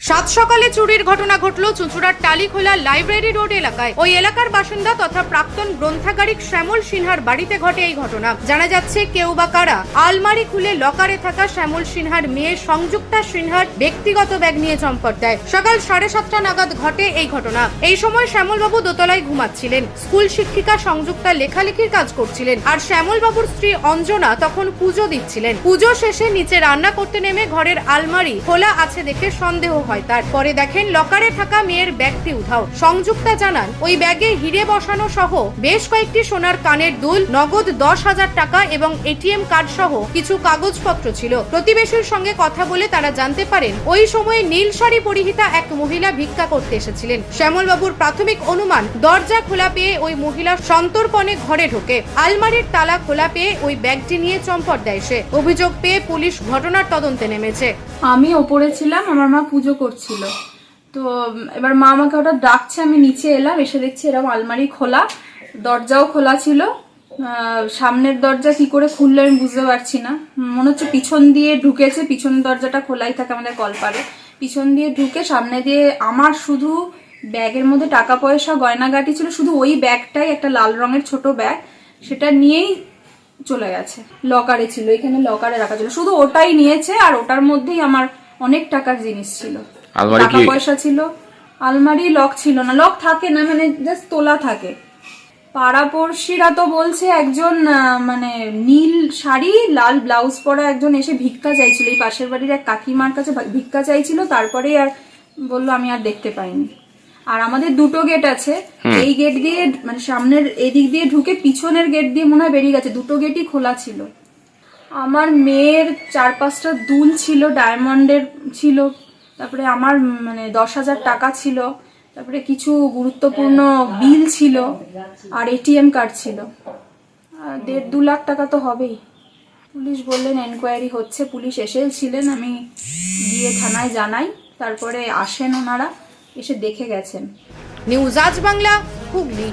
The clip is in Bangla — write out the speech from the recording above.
সাত সকালে চুরির ঘটনা ঘটল চুঁচুড়ার টালিখোলা লাইব্রেরি রোড এলাকায়। ওই এলাকার বাসিন্দা তথা প্রাক্তন গ্রন্থাগারিক শ্যামল সিনহার বাড়িতে ঘটে এই ঘটনা। জানা যাচ্ছে কেউ বা কারা আলমারি খুলে লকারে থাকা শ্যামল সিনহার মেয়ে সংযুক্তা সিনহার ব্যক্তিগত ব্যাগ নিয়ে চম্পট দেয়। সকাল সাড়ে সাতটা নাগাদ ঘটে এই ঘটনা। এই সময় শ্যামলবাবু দোতলায় ঘুমাচ্ছিলেন। স্কুল শিক্ষিকা সংযুক্তা লেখালেখির কাজ করছিলেন। আর শ্যামলবাবুর স্ত্রী অঞ্জনা তখন পুজো দিচ্ছিলেন। পুজো শেষে নিচে রান্না করতে নেমে ঘরের আলমারি খোলা আছে দেখে সন্দেহ হয়। তার পরে দেখেন, লকারে থাকা মেয়ের ব্যাগটি উধাও। সংযুক্তা জানান, ওই ব্যাগে হিরে বসানো সহ বেশ কয়েকটি সোনার কানের দুল, নগদ দশ হাজার টাকা এবং এটিএম কার্ড সহ কিছু কাগজপত্র ছিল। প্রতিবেশীর সঙ্গে কথা বলে তারা জানতে পারেন, ওই সময়ে নীল শাড়ি পরিহিতা এক মহিলা ভিক্ষা করতে এসেছিলেন। শ্যামলবাবুর প্রাথমিক অনুমান, দরজা খোলা পেয়ে ওই মহিলা সন্তর্পণে ঘরে ঢোকে। আলমারির তালা খোলা পেয়ে ওই ব্যাগটি নিয়ে চম্পট দেয় সে। অভিযোগ পেয়ে পুলিশ ঘটনার তদন্তে নেমেছে। আমি ওপরে ছিলাম, আমার মা পুজো করছিল। তো, এবার মা আমাকে ওটা ডাকছে, আমি নিচে এলাম, এসে দেখছি এরকম আলমারি খোলা, দরজাও খোলা ছিল। সামনের দরজা কি করে খুললো আমি বুঝতে পারছি না। মনে হচ্ছে পিছন দিয়ে ঢুকেছে, পিছন দরজাটা খোলাই থাকে আমাদের কলপারে। পিছন দিয়ে ঢুকে সামনে দিয়ে আমার শুধু ব্যাগের মধ্যে টাকা পয়সা গয়নাগাটি ছিল, শুধু ওই ব্যাগটাই, একটা লাল রঙের ছোট ব্যাগ, সেটা নিয়েই চলে গেছে। লকারে ছিল, এখানে লকারে রাখা ছিল। শুধু ওটাই নিয়েছে আর ওটার মধ্যেই আমার অনেক টাকার জিনিস ছিল। আলমারি টাকা কি- পয়সা ছিল আলমারি লক ছিল না। লক থাকে না মানে জাস্ট তোলা থাকে। পাড়াপড়শিরা তো বলছে একজন মানে নীল শাড়ি লাল ব্লাউজ পরা একজন এসে ভিক্ষা চাইছিল। এই পাশের বাড়ির এক কাকিমার কাছে ভিক্ষা চাইছিল তারপরে আর বলল আমি আর দেখতে পাইনি। আর আমাদের দুটো গেট আছে। এই গেট দিয়ে মানে সামনের এদিক দিয়ে ঢুকে পিছনের গেট দিয়ে মনে হয় বেরিয়ে গেছে। দুটো গেটই খোলা ছিল। আমার মেয়ের চার পাঁচটা দুল ছিল, ডায়মন্ডের ছিল, তারপরে আমার মানে দশ হাজার টাকা ছিল, তারপরে কিছু গুরুত্বপূর্ণ বিল ছিল আর এটিএম কার্ড ছিল। আর দেড় দু লাখ টাকা তো হবেই। পুলিশ বললেন, এনকোয়ারি হচ্ছে। পুলিশ এসেছিলেন আমি গিয়ে থানায় জানাই। তারপরে আসেন ওনারা, এসে দেখে গেছেন। নিউজ আজ বাংলা, হুগলি।